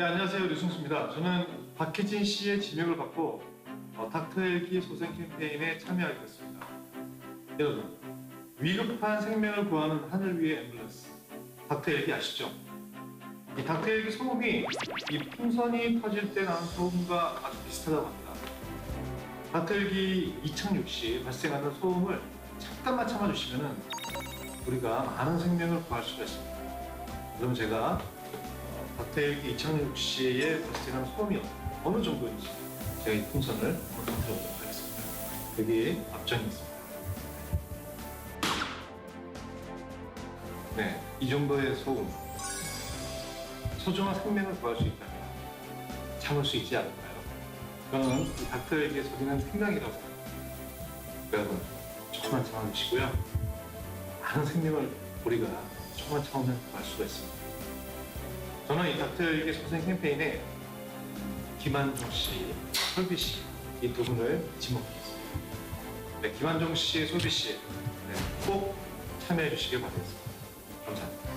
네, 안녕하세요. 류승수입니다. 저는 박혜진 씨의 지명을 받고 어, 닥터헬기 소생 캠페인에 참여하게 됐습니다. 여러분, 위급한 생명을 구하는 하늘 위의 앰뷸런스, 닥터헬기 아시죠? 이 닥터헬기 소음이 이 풍선이 터질 때 나는 소음과 아주 비슷하다고 합니다. 닥터헬기 이착륙 시 발생하는 소음을 잠깐만 참아주시면 우리가 많은 생명을 구할 수가 있습니다. 그럼 제가 박태일기 이창용 씨의 발생한 소음이 어느 정도인지 제가 이 풍선을 한번 던져보도록 하겠습니다. 여기 앞전이 있습니다. 네, 이 정도의 소음. 소중한 생명을 구할 수 있다면 참을 수 있지 않을까요? 저는 이 닥터에게 소리는 생명이라고 생각합니다. 여러분, 조금만 참아주시고요. 많은 생명을 우리가 조금만 참으면 구할 수가 있습니다. 저는 이 닥터에게 소생 캠페인에 김한종 씨, 솔비 씨 이 두 분을 지목했습니다. 네, 김한종 씨, 솔비 씨, 네, 꼭 참여해 주시길 바라겠습니다. 감사합니다.